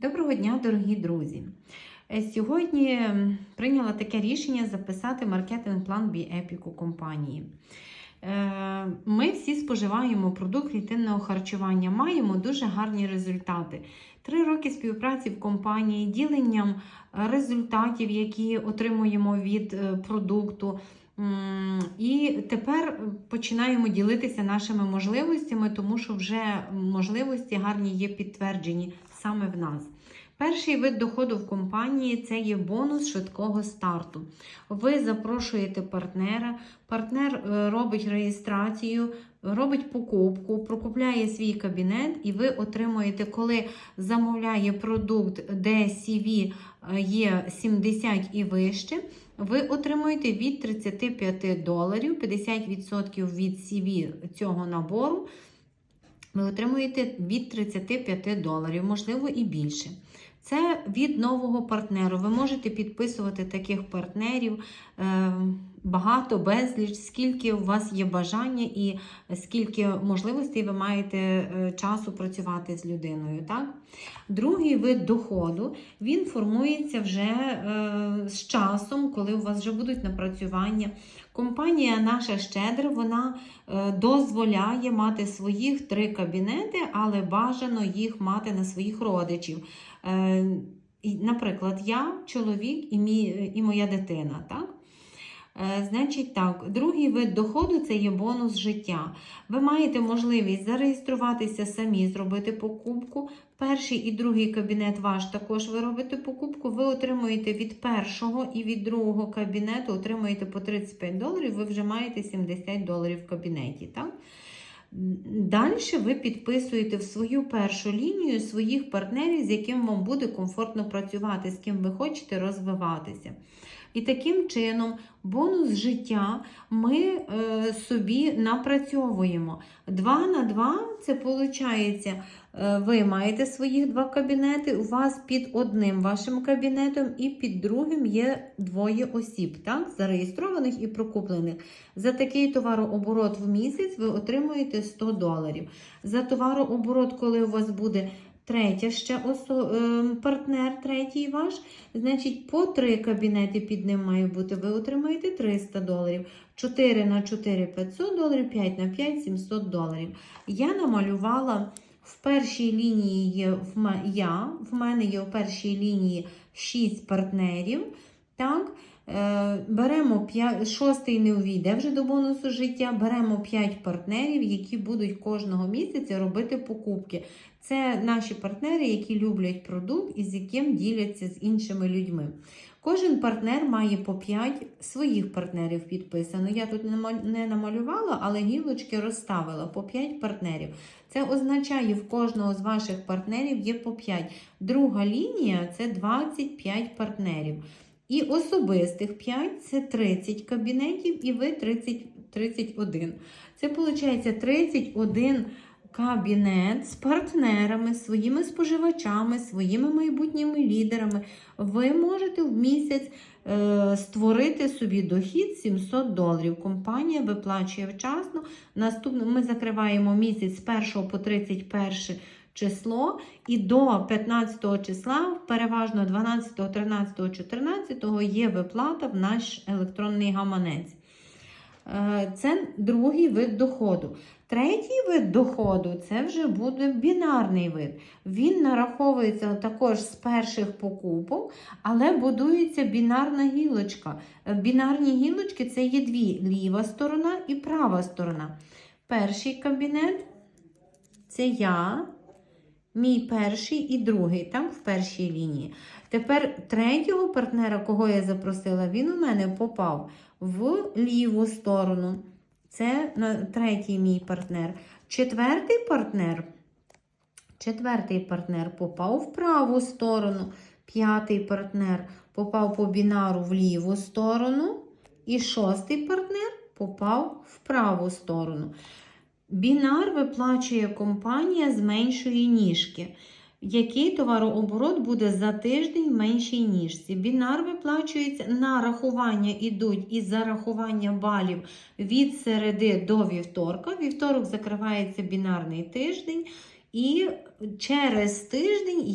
Доброго дня, дорогі друзі! Е, Сьогодні прийняла таке рішення записати маркетинг-план Біепіку компанії. Е, Ми всі споживаємо продукт клітинного харчування, маємо дуже гарні результати. Три роки співпраці в компанії, діленням е, результатів, які отримуємо від продукту. І тепер починаємо ділитися нашими можливостями, тому що вже можливості гарні є підтверджені саме в нас. Перший вид доходу в компанії це є бонус швидкого старту. Ви запрошуєте партнера, партнер е, робить реєстрацію, робить покупку, прокупляє свій кабінет, і ви отримуєте, коли замовляє продукт, де CV е, є 70 і вище. Ви отримуєте від 35 доларів, 50% від CV цього набору. Ви отримуєте від 35 доларів, можливо, і більше. Це від нового партнеру. Ви можете підписувати таких партнерів е, багато, безліч, скільки у вас є бажання і скільки можливостей ви маєте е, часу працювати з людиною. Так? Другий вид доходу він формується вже е, з часом, коли у вас вже будуть напрацювання. Компанія наша щедра, вона е, дозволяє мати своїх три кабінети, але бажано їх мати на своїх родичів. Наприклад, я, чоловік і, мій, і моя дитина. Так? Е, Значить так, другий вид доходу це є бонус життя. Ви маєте можливість зареєструватися самі, зробити покупку. Перший і другий кабінет ваш також ви робите покупку. Ви отримуєте від першого і від другого кабінету отримуєте по 35 доларів, ви вже маєте 70 доларів в кабінеті. Так? Далі ви підписуєте в свою першу лінію своїх партнерів, з яким вам буде комфортно працювати, з ким ви хочете розвиватися. І таким чином, бонус життя ми е, собі напрацьовуємо. 2 на 2 це виходить, ви маєте своїх два кабінети, у вас під одним вашим кабінетом і під другим є двоє осіб, так, зареєстрованих і прокуплених. За такий товарооборот в місяць ви отримуєте 100 доларів. За товарооборот, коли у вас буде Третя ще осо... ем, партнер, третій ваш, значить, по три кабінети під ним має бути. Ви отримаєте 300 доларів. 4 на 4 500 доларів, 5 на 5 700 доларів. Я намалювала в першій лінії є в я, в мене є в першій лінії 6 партнерів. Так? Е, Беремо 5, шостий не увійде вже до бонусу життя. Беремо 5 партнерів, які будуть кожного місяця робити покупки. Це наші партнери, які люблять продукт і з яким діляться з іншими людьми. Кожен партнер має по 5 своїх партнерів підписано. Я тут не намалювала, але гілочки розставила по 5 партнерів. Це означає, в кожного з ваших партнерів є по 5. Друга лінія це 25 партнерів. І особистих 5 це 30 кабінетів, і ви 30, 31. Це виходить 31 кабінет з партнерами, своїми споживачами, своїми майбутніми лідерами. Ви можете в місяць е, створити собі дохід 700 доларів. Компанія виплачує вчасно. Наступно ми закриваємо місяць з 1 по 31 число, і до 15 числа, переважно 12, 13, 14 є виплата в наш електронний гаманець. Е, Це другий вид доходу. Третій вид доходу це вже буде бінарний вид. Він нараховується також з перших покупок, але будується бінарна гілочка. Е, Бінарні гілочки це є дві: ліва сторона і права сторона. Перший кабінет це я, мій перший і другий, там в першій лінії. Тепер третього партнера, кого я запросила, він у мене попав в ліву сторону. Це третій мій партнер. Четвертий партнер. Четвертий партнер попав в праву сторону. П'ятий партнер попав по бінару в ліву сторону. І шостий партнер попав в праву сторону. Бінар виплачує компанія з меншої ніжки. Який товарооборот буде за тиждень в меншій ніжці? Бінар виплачується на рахування ідуть із зарахування балів від середи до вівторка. Вівторок закривається бінарний тиждень, і через тиждень